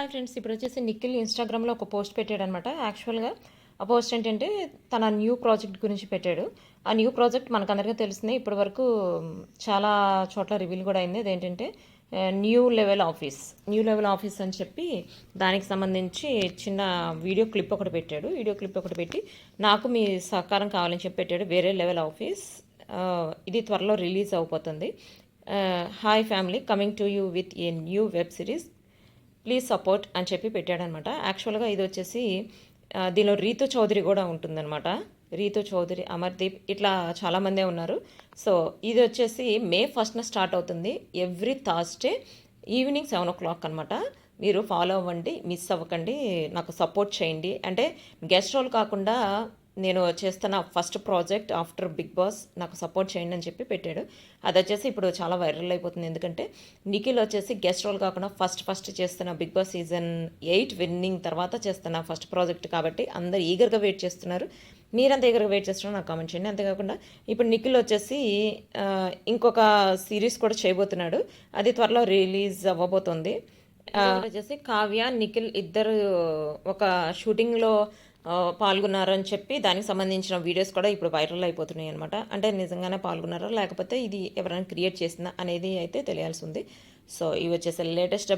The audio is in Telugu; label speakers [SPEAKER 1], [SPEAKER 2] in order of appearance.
[SPEAKER 1] హాయ్ ఫ్రెండ్స్ ఇప్పుడు వచ్చేసి నిఖిల్ ఇన్స్టాగ్రామ్లో ఒక పోస్ట్ పెట్టాడు అనమాట యాక్చువల్గా ఆ పోస్ట్ ఏంటంటే తన న్యూ ప్రాజెక్ట్ గురించి పెట్టాడు. ఆ న్యూ ప్రాజెక్ట్ మనకందరికీ తెలిసిందే ఇప్పటి వరకు చాలా చోట్ల రివీల్ కూడా అయింది. అదేంటంటే new level office new level office అని చెప్పి దానికి సంబంధించి చిన్న వీడియో క్లిప్ ఒకటి పెట్టాడు. వీడియో క్లిప్ ఒకటి పెట్టి నాకు మీ సహకారం కావాలని చెప్పి పెట్టాడు వేరే లెవెల్ ఆఫీస్. ఇది త్వరలో రిలీజ్ అయిపోతుంది hi family coming to you with a new web series. Please support అని చెప్పి పెట్టాడనమాట. యాక్చువల్గా ఇది వచ్చేసి దీనిలో రీతు చౌదరి కూడా ఉంటుందన్నమాట రీతు చౌదరి అమర్దీప్ ఇట్లా చాలామందే ఉన్నారు. సో ఇది వచ్చేసి మే ఫస్ట్న స్టార్ట్ అవుతుంది. Every Thursday evening seven o'clock అనమాట. మీరు ఫాలో అవ్వండి మిస్ అవ్వకండి నాకు సపోర్ట్ చేయండి. అంటే గెస్ట్ రోల్ కాకుండా నేను చేస్తున్న first project after Bigg Boss నాకు సపోర్ట్ చేయండి అని చెప్పి పెట్టాడు. అది వచ్చేసి ఇప్పుడు చాలా వైరల్ అయిపోతుంది. ఎందుకంటే నిఖిల్ వచ్చేసి గెస్ట్ రోల్ కాకుండా ఫస్ట్ ఫస్ట్ చేస్తున్న Bigg Boss season eight winning తర్వాత చేస్తున్న ఫస్ట్ ప్రాజెక్ట్ కాబట్టి అందరు ఈగర్గా వెయిట్ చేస్తున్నారు. మీరంత ఈగర్గా వెయిట్ చేస్తున్నారు? నాకు కామెంట్ చేయండి. అంతేకాకుండా ఇప్పుడు నిఖిల్ వచ్చేసి ఇంకొక సిరీస్ కూడా చేయబోతున్నాడు. అది త్వరలో రిలీజ్ అవ్వబోతుంది. వచ్చేసి కావ్య నిఖిల్ ఇద్దరు ఒక షూటింగ్లో లో పాల్గొన్నారు అని చెప్పి దానికి సంబంధించిన వీడియోస్ కూడా ఇప్పుడు వైరల్ అయిపోతున్నాయి అనమాట అంటే నిజంగానే పాల్గొన్నారా? లేకపోతే ఇది ఎవరైనా క్రియేట్ చేసిందా? అనేది అయితే తెలియాల్సి ఉంది. సో ఇవి వచ్చేసి లేటెస్ట్